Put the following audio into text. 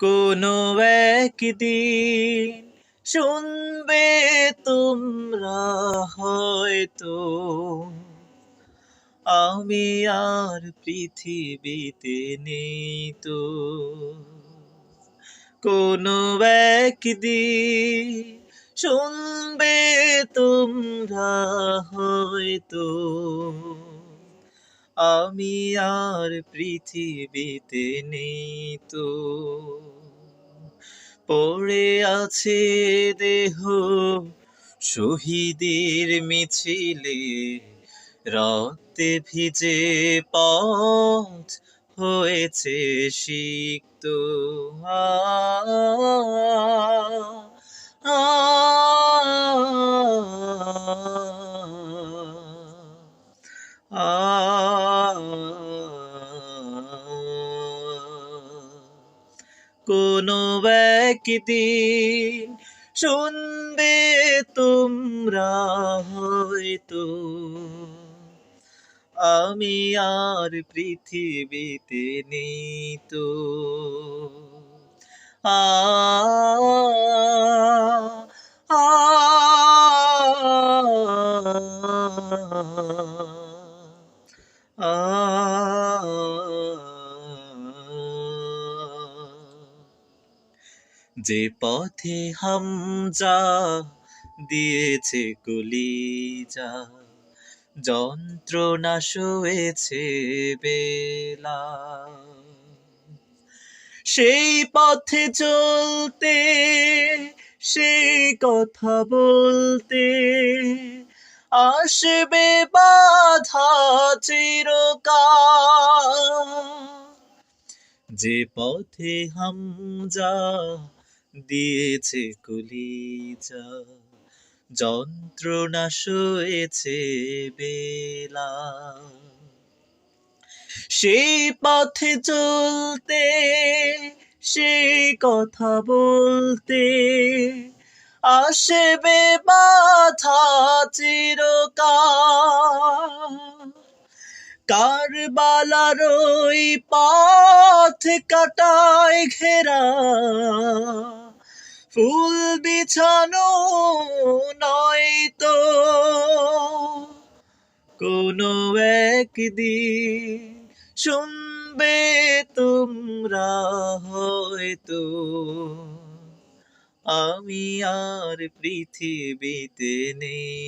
কোনো একদিন শুনবে তোমরা হয়তো। আমি আর পৃথিবীতে নেই তো। কোনো একদিন শুনবে তোমরা হয়তো। আমি আর পৃথিবীতে নেই তো পড়ে আছে দেহ শহীদের মিছিলে রক্তে ভিজে পথ হয়েছে সিক্ত আ, কোনো একদিন শুনবে তোমরা হয়তো। আমি আর পৃথিবীতে নেই তো। আ আ আ যে পথে হামজা দিয়েছে কলিজা, যন্ত্রণা শুয়েছে বেলা। সেই পথে চলতে, সেই কথা বলতে আসবে বাধা চিরকাল। যে পথে হামজা দিয়েছে কলিজা যন্ত্রণা শুয়েছে বেলা। সেই পথে চলতে, সে কথা বলতে, আসবে বাধা চিরকাল। কারবালার ওই পথ কাটায় ঘেরা ফুল বিছানো নয়তো কোনো একদিন শুনবে তোমরা হয়তো। আমি আর পৃথিবীতে নেই।